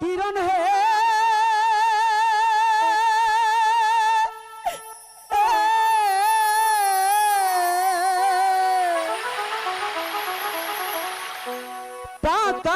কিরণ হে। পাতা